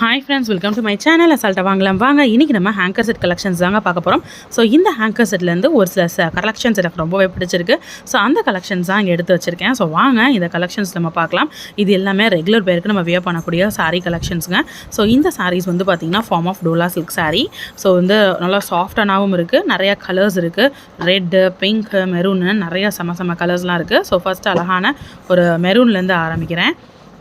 Hi friends welcome to my channel அசால்ட்டை வாங்கலாம். வாங்க இன்றைக்கி நம்ம ஹேங்கர் செட் கலெக்ஷன்ஸ் தாங்க பார்க்க போகிறோம் ஸோ இந்த ஹேங்கர் செட்லேருந்து ஒரு சில கலெக்ஷன்ஸ் எனக்கு ரொம்பவே பிடிச்சிருக்கு. ஸோ அந்த கலெக்ஷன்ஸ் தான் இங்கே எடுத்து வச்சுருக்கேன். ஸோ வாங்க இந்த கலெக்ஷன்ஸ் நம்ம பார்க்கலாம். இது எல்லாமே ரெகுலர் பேருக்கு நம்ம வியர் பண்ணக்கூடிய சாரீ கலெக்ஷன்ஸுங்க ஸோ இந்த சாரீஸ் வந்து பார்த்திங்கன்னா form of Dola silk sari so வந்து நல்லா சாஃப்டானாகவும் இருக்குது நிறையா கலர்ஸ் இருக்குது ரெட்டு பிங்க் மெரூன்னு நிறையா செம செம கலர்ஸ்லாம் இருக்குது ஸோ ஃபஸ்ட் அழகான ஒரு மெரூன்லேருந்து ஆரம்பிக்கிறேன்.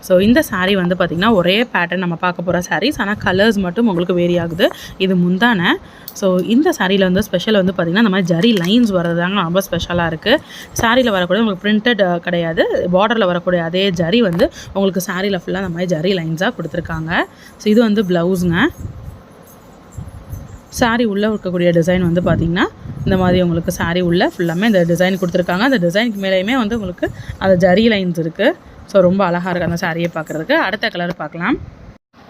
ஸோ இந்த சாரீ வந்து பார்த்திங்கன்னா ஒரே பேட்டர்ன் நம்ம பார்க்க போகிற சாரீஸ் ஆனால் கலர்ஸ் மட்டும் உங்களுக்கு வேரி ஆகுது. இது முந்தான. ஸோ இந்த சாரியில் வந்து ஸ்பெஷல் வந்து பார்த்திங்கன்னா இந்த மாதிரி ஜரி லைன்ஸ் வர்றதாங்க ரொம்ப ஸ்பெஷலாக இருக்குது சாரியில் வரக்கூடிய உங்களுக்கு பிரிண்டட் கிடையாது. பார்டரில் வரக்கூடிய அதே ஜரி வந்து உங்களுக்கு சாரியில் ஃபுல்லாக இந்த மாதிரி ஜரி லைன்ஸாக கொடுத்துருக்காங்க. ஸோ இது வந்து ப்ளவுஸுங்க சாரி உள்ளே இருக்கக்கூடிய டிசைன் வந்து பார்த்திங்கன்னா இந்த மாதிரி உங்களுக்கு சாரி உள்ளே ஃபுல்லாமே இந்த டிசைன் கொடுத்துருக்காங்க. அந்த டிசைனுக்கு மேலேயுமே வந்து உங்களுக்கு அந்த ஜரி லைன்ஸ் இருக்குது ஸோ ரொம்ப அழகாக இருக்குது அந்த சாரியை பார்க்குறதுக்கு. அடுத்த கலர் பார்க்கலாம்.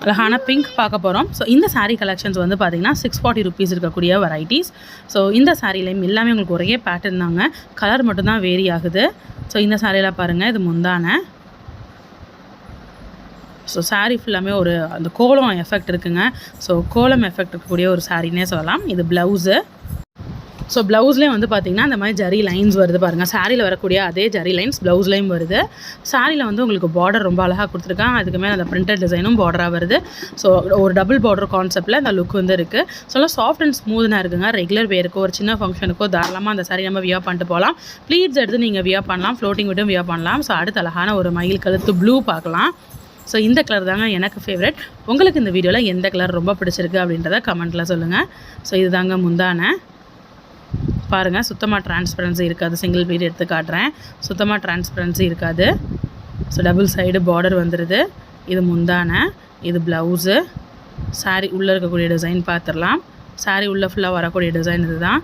அழகான பிங்க் பார்க்க போகிறோம் ஸோ இந்த சாரீ கலெக்ஷன்ஸ் வந்து பார்த்திங்கன்னா சிக்ஸ் ஃபார்ட்டி ருபீஸ் இருக்கக்கூடிய வெரைட்டிஸ் ஸோ இந்த சாரிலையும் எல்லாமே உங்களுக்கு ஒரே பேட்டர்ன் தாங்க. கலர் மட்டும்தான் வேரி ஆகுது. ஸோ இந்த சாரியில் பாருங்கள் இது முந்தான. ஸோ சாரீ ஃபுல்லாமே ஒரு அந்த கோலம் எஃபெக்ட் இருக்குங்க. ஸோ கோலம் எஃபெக்ட் இருக்கக்கூடிய ஒரு சாரின்னே சொல்லலாம். இது ப்ளவுஸு ஸோ ப்ளவுஸ்லேயும் வந்து பார்த்திங்கன்னா அந்த மாதிரி ஜரி லைன்ஸ் வருது பாருங்கள் சாரியில் வரக்கூடிய அதே ஜரி லைன்ஸ் ப்ளவுஸ்லேயும் வருது. சாரியில் வந்து உங்களுக்கு பார்டர் ரொம்ப அழகாக கொடுத்துருக்காங்க. அதுக்கு மேலே அந்த பிரிண்டட் டிசைனும் பார்டராக வருது. ஸோ ஒரு டபுள் பார்டர் கான்செப்ட்டில் அந்த லுக் வந்து இருக்குது ஸோ நல்லா சாஃப்ட் அண்ட் ஸ்மூத்னாக இருக்குங்க. ரெகுலர் வேருக்கோ ஒரு சின்ன ஃபங்க்ஷனுக்கோ தாராளமாக அந்த சாரி நம்ம வியா பண்ணிட்டு போகலாம் ப்ளீட்ஸ் எடுத்து நீங்கள் வியா பண்ணலாம். ஃப்ளோட்டிங் விட்டும் வியா பண்ணலாம். ஸோ அடுத்து அழகான ஒரு மயில் கழுத்து ப்ளூ பார்க்கலாம். ஸோ இந்த கலர் தாங்க எனக்கு ஃபேவரட் உங்களுக்கு இந்த வீடியோவில் எந்த கலர் ரொம்ப பிடிச்சிருக்கு அப்படின்றத கமெண்ட்டில் சொல்லுங்கள் ஸோ இதுதாங்க முந்தான. பாருங்கள் சுத்தமாக டிரான்ஸ்பரன்சி இருக்காது. சிங்கிள் பீட் எடுத்து காட்டுறேன். சுத்தமாக டிரான்ஸ்பரன்சி இருக்காது. ஸோ டபுள் சைடு பார்டர் வந்துடுது இது முந்தான இது ப்ளவுஸு சாரி உள்ளே இருக்கக்கூடிய டிசைன் பார்த்துடலாம். சாரி உள்ளே ஃபுல்லாக வரக்கூடிய டிசைன் இதுதான்.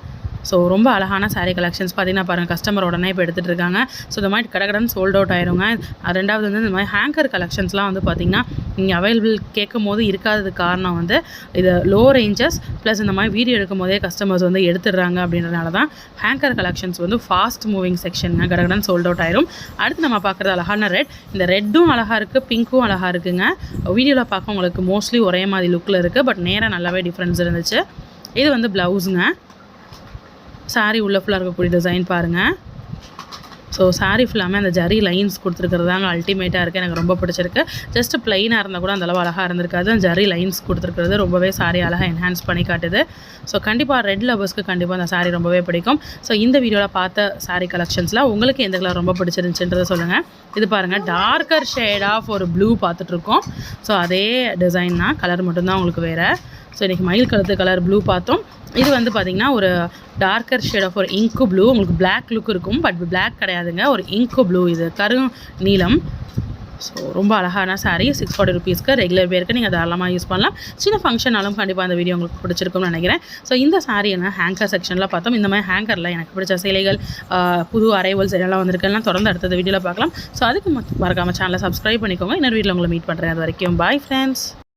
ஸோ ரொம்ப அழகான சாரீ கலெக்ஷன்ஸ் பார்த்தீங்கன்னா பாருங்கள் கஸ்டமர் உடனே இப்போ எடுத்துகிட்டு இருக்காங்க. ஸோ இந்த மாதிரி கடகடன் சோல்ட் அவுட் ஆயிருங்க. அது ரெண்டாவது வந்து இந்த மாதிரி ஹேங்கர் கலெக்ஷன்ஸ்லாம் வந்து பார்த்திங்கன்னா நீங்கள் அவைலபிள் கேட்கும் போது இருக்காததுக்கு காரணம் வந்து இது லோ ரேஞ்சஸ் ப்ளஸ் இந்த மாதிரி வீடியோ எடுக்கும் போதே கஸ்டமர்ஸ் வந்து எடுத்துடுறாங்க அப்படின்றனால தான் ஹேங்கர் கலெக்ஷன்ஸ் வந்து ஃபாஸ்ட் மூவிங் செக்ஷனுங்க கடகடன் சோல்ட் அவுட் ஆயிரும். அடுத்து நம்ம பார்க்குறது அழகான ரெட் இந்த ரெட்டும் அழகாக இருக்குது பிங்க்கும் அழகாக இருக்குங்க. வீடியோவில் பார்க்க உங்களுக்கு மோஸ்ட்லி ஒரே மாதிரி லுக்கில் இருக்குது பட் நேராக நல்லாவே டிஃப்ரென்ஸ் இருந்துச்சு. இது வந்து ப்ளவுஸுங்க சாரீ உள்ள ஃபுல்லாக இருக்கக்கூடிய டிசைன் பாருங்கள் ஸோ சாரீ ஃபுல்லாமே அந்த ஜரி லைன்ஸ் கொடுத்துருக்கிறது தாங்க அல்டிமேட்டாக இருக்குது எனக்கு ரொம்ப பிடிச்சிருக்கு. ஜஸ்ட் ப்ளைனாக இருந்தால் கூட அந்தளவு அழகாக இருந்திருக்காது. அந்த ஜரி லைன்ஸ் கொடுத்துருக்கிறது ரொம்பவே சாரி அழகாக என்ஹான்ஸ் பண்ணி காட்டுது. ஸோ கண்டிப்பாக ரெட் லவர்ஸ்க்கு கண்டிப்பாக அந்த சாரீ ரொம்பவே பிடிக்கும். ஸோ இந்த வீடியோவில் பார்த்த சாரீ கலெக்ஷன்ஸில் உங்களுக்கு எந்த கலர் ரொம்ப பிடிச்சிருந்துச்சுன்றதை சொல்லுங்கள் இது பாருங்கள் டார்க்கர் ஷேட் ஆஃப் ஒரு ப்ளூ பார்த்துட்ருக்கோம் ஸோ அதே டிசைன் தான் கலர் மட்டும்தான் உங்களுக்கு வேறு. ஸோ இன்றைக்கி மயில் கழுத்து கலர் ப்ளூ பார்த்தோம். இது வந்து பார்த்திங்கன்னா ஒரு டார்க்கர் ஷேட் ஆஃப் ஒரு இங்கு ப்ளூ உங்களுக்கு பிளாக் லுக் இருக்கும் பட் பிளாக் கிடையாதுங்க. ஒரு இங்கு ப்ளூ இது. கரு நீலம். ஸோ ரொம்ப அழகான சாரி சிக்ஸ் ஃபார்ட்டி ருபீஸ்க்கு ரெகுலர் பேருக்கு நீங்கள் தாராளமாக யூஸ் பண்ணலாம். சின்ன ஃபங்க்ஷனாலும் கண்டிப்பாக அந்த வீடியோ உங்களுக்கு பிடிச்சிருக்கும்னு நினைக்கிறேன். ஸோ இந்த saree என்ன? ஹேங்கர் செக்ஷனில் பார்த்தோம். இந்த மாதிரி ஹேங்கரில் எனக்கு பிடிச்ச சேலைகள் புது அரைவல்ஸ் எல்லாம் வந்திருக்கெல்லாம் தொடர்ந்து அடுத்தது வீடியோவில் பார்க்கலாம். ஸோ அதுக்கு மறக்காமல் சேனலை சப்ஸ்கிரைப் பண்ணிக்கோங்க. இன்னொரு வீட்டில் உங்களை மீட் பண்ணுறேன் அது வரைக்கும் பாய் ஃப்ரெண்ட்ஸ்